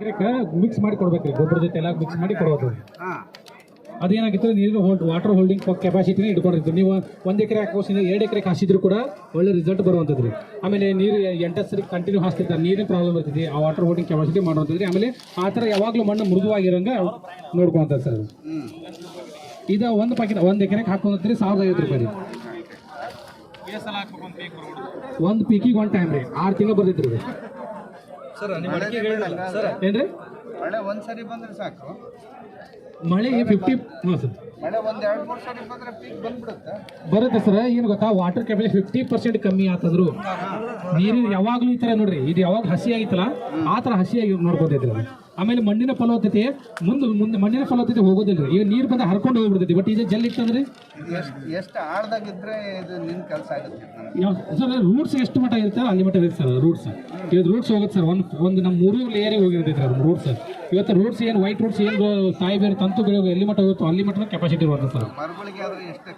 ಎಕರೆಗೆ ಮಿಕ್ಸ್ ಮಾಡಿ ಕೊಡ್ಬೇಕ್ರಿ ಗೊಬ್ಬರ ಜೊತೆ ಎಲ್ಲ ಮಿಕ್ಸ್ ಮಾಡಿ ಕೊಡೋದು ಅದೇನಾಗಿತ್ತು ನೀರು ಹೋಲ್ಡ್ ವಾಟರ್ ಹೋಲ್ಡಿಂಗ್ ಕೆಪಾಸಿಟಿನೇ ಇಟ್ಕೊಂಡಿರ್ತೀವಿ ನೀವು ಒಂದು ಎಕರೆ ಹಾಕೋಸಿಂದ ಎರಡು ಎಕರೆ ಹಾಸಿದ್ರು ಕೂಡ ಒಳ್ಳೆ ರಿಸಲ್ಟ್ ಬರುವಂಥದ್ದು ಆಮೇಲೆ ನೀರು ಸರಿ ಕಂಟಿನ್ಯೂ ಹಾಸ್ತಿರ್ತಾರೆ. ನೀರಿನ ಪ್ರಾಬ್ಲಮ್ ಇರ್ತೈತಿ. ಆ ವಾಟರ್ ಹೋಲ್ಡಿಂಗ್ ಕೆಪಾಸಿಟಿ ಮಾಡುವಂಥದ್ದು ರೀ. ಆಮೇಲೆ ಆ ಥರ ಯಾವಾಗಲೂ ಮಣ್ಣು ಮೃದುವಾಗಿರಂಗ ನೋಡ್ಕೊಂತ ಸರ್ ಇದ ಒಂದು ಪ್ಯಾಕೆಟ್ ಒಂದು ಎಕರೆಗೆ ಹಾಕೊಂಡ್ರಿ ಸಾವಿರದ ಐವತ್ತು ರೂಪಾಯಿ ರೀ. ಒಂದು ಪೀಕಿಗೆ ಒನ್ ಟೈಮ್ ರೀ. ಆರು ತಿಂಗಳು ಬರ್ತೈತ್ರಿ ಇದು ಏನ್ರಿ? ಮಳೆ ಒಂದು ಸರಿ ಬಂದ್ರೆ ಸಾಕು. ಮಳೆ ಫಿಫ್ಟಿ ಹಾಂ ಸರ್. ಮಳೆ ಒಂದು ಎರಡು ಮೂರು ಸರಿ ಬಂದ್ರೆ ಪೀಕ್ ಬಂದ್ಬಿಡುತ್ತೆ. ಬರುತ್ತೆ ಸರ್ ಏನು ಗೊತ್ತಾ? ವಾಟರ್ ಕೆಪಾಸಿಟಿ ಫಿಫ್ಟಿ ಪರ್ಸೆಂಟ್ ಕಮ್ಮಿ ಆತಂದ್ರು. ನೀರಿನ ಯಾವಾಗಲೂ ಈ ಥರ ನೋಡ್ರಿ ಇದು ಯಾವಾಗ ಹಸಿ ಆಗಿತ್ತಲ್ಲ ಆ ಥರ ಹಸಿಯಾಗಿ ನೋಡ್ಕೊತೈತಿ ಆಮೇಲೆ ಮಣ್ಣಿನ ಫಲವತ್ತತೆ ಮುಂದೆ ಮುಂದೆ ಮಣ್ಣಿನ ಫಲವತ್ತತೆ ಹೋಗೋದಿಲ್ಲ ಈಗ ನೀರು ಬಂದ ಹರ್ಕೊಂಡು ಹೋಗ್ಬಿಡ್ತೈತಿ ಬಟ್ ಇದು ಜಲ್ ಇತ್ತಂದ್ರೆ? ಎಷ್ಟು ಆಳ್ದಾಗಿದ್ರೆ ಇದು ನಿನ್ನ ಕೆಲಸ ಆಗುತ್ತೆ. ಸರ್ ರೂಟ್ಸ್ ಎಷ್ಟು ಮಟ್ಟ ಇರುತ್ತೆ? ಅಲ್ಲಿ ಮಟ್ಟ ಇರುತ್ತೆ ಸರ್ ರೂಟ್ಸ್ ಇದು ರೂಟ್ಸ್ ಹೋಗುತ್ತೆ ಸರ್ ಒಂದು ಒಂದು ನಮ್ಮ ಮೂರು ಲೇಯರಿಗೆ ಹೋಗಿರ್ತೈತೆ ಸರ್ ರೂಟ್ಸ್ ಇವತ್ತು ರೂಟ್ಸ್ ಏನು ವೈಟ್ ರೂಟ್ಸ್ ಏನು ತಾಯಿ ಬೇರೆ ತಂತು ಬೆಳೆ ಎಲ್ಲಿ ಮಟ್ಟ ಹೋಗುತ್ತೋ ಅಲ್ಲಿ ಮಟ್ಟ ಕೆಪಾಸಿಟಿ ಬರುತ್ತೆ ಸರ್. ಮರಗಳಿಗೆ ಆದ್ರೆ ಎಷ್ಟು